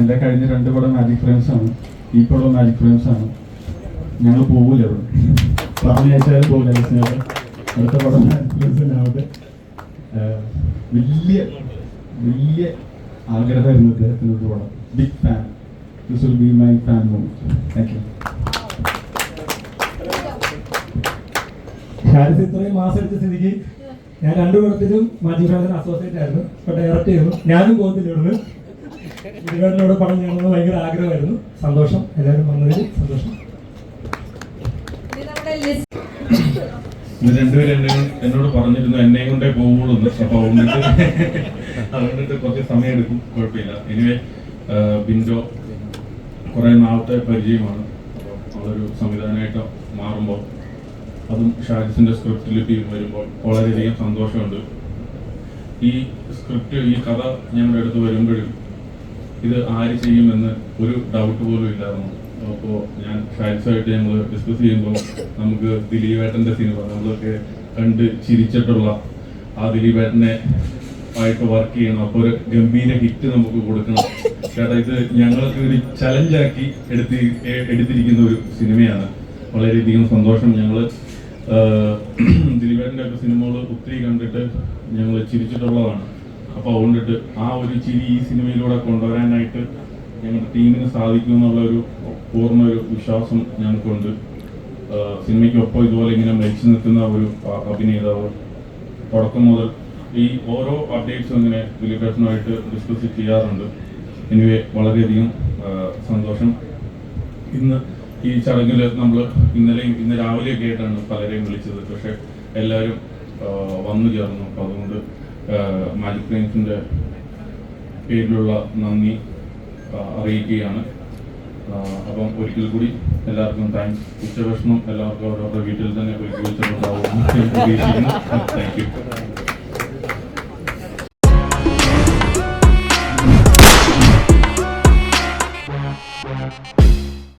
എന്റെ കഴിഞ്ഞ രണ്ട് പടം മാജിക് ഫ്രെയിംസ് ആണ്. ഈ പടം മാജിക് ഫ്രെയിംസ് ആണ്. ഞങ്ങൾ പോകില്ല ഇവിടെ പറഞ്ഞയച്ചാലും പോകില്ല അടുത്ത പടം മാജിക് ഫ്രെയിംസ് ആവട്ടെ. വലിയ വലിയ ആഗ്രഹമായിരുന്നു അദ്ദേഹത്തിനൊരു പടം. Big fan this will be my fan movie thank you Haris ഇത്രയും മാസം എടുത്ത സ്ഥിതിക്ക് ഞാൻ രണ്ടു പടത്തിലും മാജിക് ഫ്രാൻസിന് അസോസിയേറ്റ് ആയിരുന്നു. ഇപ്പൊ ഡയറക്റ്റ് ചെയ്യുന്നു ഞാനും പോകത്തില്ല ഇവിടുന്ന്. ഇരുവേട്ടനോട് പടം ചെയ്യണമെന്ന് ഭയങ്കര ആഗ്രഹമായിരുന്നു. സന്തോഷം. എല്ലാവരും വന്നതിൽ സന്തോഷം. എന്നെ എന്നോട് പറഞ്ഞിരുന്നു എന്നെയും കൊണ്ടേ എന്ന്. അപ്പൊ അതുകൊണ്ടിട്ട് കുറച്ച് സമയം എടുക്കും കുഴപ്പമില്ല എനിവേ ബിൻഡോ കുറെ നാളത്തെ പരിചയമാണ്. അവളൊരു സംവിധാനമായിട്ട് മാറുമ്പോൾ അതും ഷാജിസിന്റെ സ്ക്രിപ്റ്റ് ലിപി വരുമ്പോൾ വളരെയധികം സന്തോഷമുണ്ട്. ഈ സ്ക്രിപ്റ്റ് ഈ കഥ ഞങ്ങളുടെ അടുത്ത് വരുമ്പോഴും ഇത് ആര് ചെയ്യുമെന്ന് ഒരു ഡൗട്ട് പോലും ഇല്ലായിരുന്നു. അപ്പോൾ ഞാൻ ഫാൻസായിട്ട് ഞങ്ങൾ ഡിസ്കസ് ചെയ്യുമ്പോൾ നമുക്ക് ദിലീപേട്ടന്റെ സിനിമ നമ്മളൊക്കെ കണ്ട് ചിരിച്ചിട്ടുള്ള ആ ദിലീപേട്ടനെ ആയിട്ട് വർക്ക് ചെയ്യണം. അപ്പോൾ ഒരു ഗംഭീര ഹിറ്റ് നമുക്ക് കൊടുക്കണം. ചേട്ടാ ഇത് ഞങ്ങൾക്ക് ഒരു ചലഞ്ചാക്കി എടുത്തി എടുത്തിരിക്കുന്ന ഒരു സിനിമയാണ് വളരെയധികം സന്തോഷം. ഞങ്ങൾ ദിലീപേട്ടന്റെ ഒക്കെ സിനിമകൾ ഒത്തിരി കണ്ടിട്ട് ഞങ്ങൾ ചിരിച്ചിട്ടുള്ളതാണ്. അപ്പോൾ അതുകൊണ്ടിട്ട് ആ ഒരു ചിരി ഈ സിനിമയിലൂടെ കൊണ്ടുവരാനായിട്ട് ഞങ്ങളുടെ ടീമിന് സാധിക്കും എന്നുള്ള ഒരു പൂർണ ഒരു വിശ്വാസം ഞങ്ങൾക്കുണ്ട്. സിനിമയ്ക്കൊപ്പം ഇതുപോലെ ഇങ്ങനെ മരിച്ചു നിൽക്കുന്ന ഒരു അഭിനേതാവ് തുടക്കം മുതൽ ഈ ഓരോ അപ്ഡേറ്റ്സും ഇങ്ങനെ ദിലീപേഷനുമായിട്ട് ഡിസ്കസ് ചെയ്യാറുണ്ട്. എനിവേ വളരെയധികം സന്തോഷം. ഇന്ന് ഈ ചടങ്ങിൽ നമ്മൾ ഇന്നലെയും ഇന്ന് രാവിലെയൊക്കെ ആയിട്ടാണ് പലരെയും വിളിച്ചത്. പക്ഷെ എല്ലാവരും വന്നു ചേർന്നു. അപ്പം അതുകൊണ്ട് മാജിക് ഫ്രെയിംസിന്റെ പേരിലുള്ള നന്ദി അറിയിക്കുകയാണ്. അപ്പം ഒരിക്കൽ കൂടി എല്ലാവർക്കും താങ്ക്സ് ഉച്ചഭക്ഷണം എല്ലാവർക്കും അവരവരുടെ വീട്ടിൽ തന്നെ ഒരുക്കി വെച്ചിട്ടുണ്ടാവും താങ്ക് യു